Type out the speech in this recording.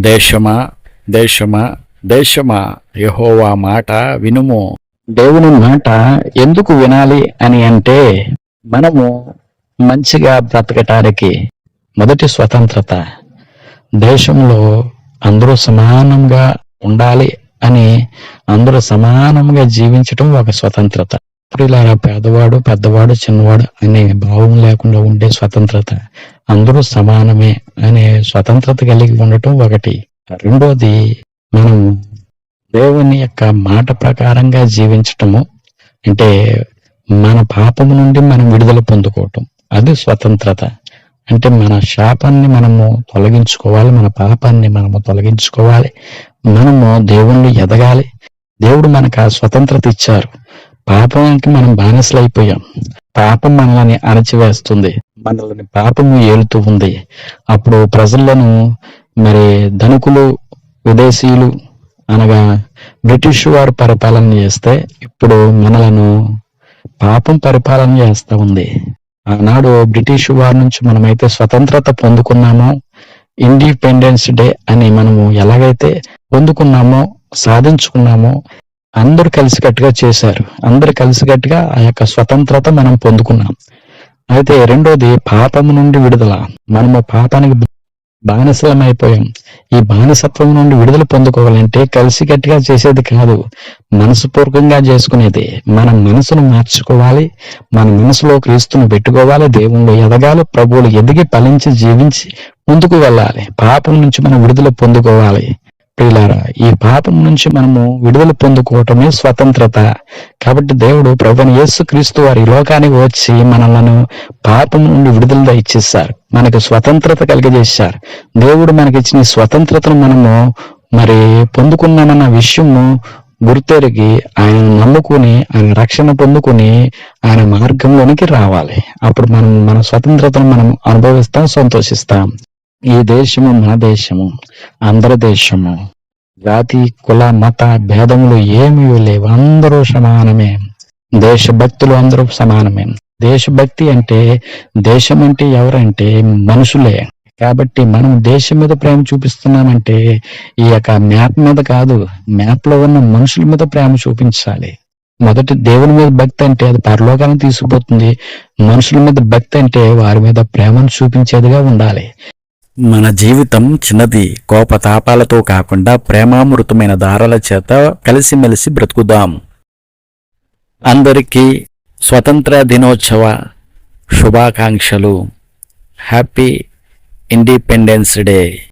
దేశమా దేశమా దేశమా యహోవా మాట వినుము. దేవుని మాట ఎందుకు వినాలి అని అంటే మనము మంచిగా బ్రతకటానికి మొదటి స్వతంత్రత దేశంలో అందరూ సమానంగా ఉండాలి అని అందరూ సమానంగా జీవించటం ఒక స్వతంత్రత. ప్రియులారా పేదవాడు పెద్దవాడు చిన్నవాడు అనే భావం లేకుండా ఉండే స్వతంత్రత అందరూ సమానమే అనే స్వతంత్రత కలిగి ఉండటం ఒకటి. రెండోది మనం దేవుని యొక్క మాట ప్రకారంగా జీవించటము అంటే మన పాపము నుండి మనం విడుదల పొందుకోవటం. అది స్వతంత్రత. అంటే మన శాపాన్ని మనము తొలగించుకోవాలి మన పాపాన్ని మనము తొలగించుకోవాలి మనము దేవుణ్ణి ఎదగాలి. దేవుడు మనకు ఆ స్వతంత్రత ఇచ్చారు. పాపానికి మనం బానిసలైపోయాం. పాపం మనల్ని అణచివేస్తుంది. మనల్ని పాపము ఏలుతూ ఉంది. అప్పుడు ప్రజలను మరి ధనుకులు విదేశీయులు అనగా బ్రిటిష్ వారు పరిపాలన చేస్తే ఇప్పుడు మనలను పాపం పరిపాలన చేస్తూ ఉంది. ఆనాడు బ్రిటిష్ వారి నుంచి మనమైతే స్వతంత్రత పొందుకున్నామో ఇండిపెండెన్స్ డే అని మనము ఎలాగైతే పొందుకున్నామో సాధించుకున్నామో అందరూ కలిసికట్టుగా చేశారు. అందరు కలిసికట్టుగా ఆ యొక్క స్వతంత్రత మనం పొందుకున్నాం. అయితే రెండోది పాపము నుండి విడుదల. మనము పాపానికి బానిసలమైపోయాం. ఈ బానిసత్వం నుండి విడుదల పొందుకోవాలంటే కలిసికట్టుగా చేసేది కాదు. మనసుపూర్వకంగా చేసుకునేది. మన మనసును మార్చుకోవాలి. మన మనసులో క్రీస్తును పెట్టుకోవాలి. దేవుళ్ళు ఎదగాలి. ప్రభువులు ఎదిగి ఫలించి జీవించి ముందుకు వెళ్ళాలి. పాపం నుంచి మనం విడుదల పొందుకోవాలి. ప్రియులారా ఈ పాపం నుంచి మనము విడుదల పొందుకోవటమే స్వతంత్రత. కాబట్టి దేవుడు ప్రభుని యేసు క్రీస్తు వారి లోకానికి వచ్చి మనలను పాపం నుండి విడుదల ఇచ్చేసారు మనకు స్వతంత్రత కలిగజేశారు. దేవుడు మనకిచ్చిన స్వతంత్రతను మనము మరి పొందుకున్నామన్న విషయము గుర్తెరిగి ఆయన నమ్ముకుని ఆయన రక్షణ పొందుకుని ఆయన మార్గంలోనికి రావాలి. అప్పుడు మనం మన స్వతంత్రతను మనం అనుభవిస్తాం సంతోషిస్తాం. ఈ దేశము మన దేశము అందరి దేశము. జాతి కుల మత భేదములు ఏమీ లేవు. అందరూ సమానమే. దేశభక్తులు అందరూ సమానమే. దేశభక్తి అంటే దేశం అంటే ఎవరంటే మనుషులే. కాబట్టి మనం దేశం మీద ప్రేమ చూపిస్తున్నామంటే ఈ యొక్క మ్యాప్ మీద కాదు మ్యాప్లో ఉన్న మనుషుల మీద ప్రేమ చూపించాలి. మొదటి దేవుని మీద భక్తి అంటే అది పరలోకాన్ని తీసుకుపోతుంది. మనుషుల మీద భక్తి అంటే వారి మీద ప్రేమను చూపించేదిగా ఉండాలి. మన జీవితం చిన్నది. కోపతాపాలతో కాకుండా ప్రేమామృతమైన దారాల చేత కలిసిమెలిసి బ్రతుకుదాం. అందరికీ స్వతంత్ర దినోత్సవ శుభాకాంక్షలు. Happy independence day.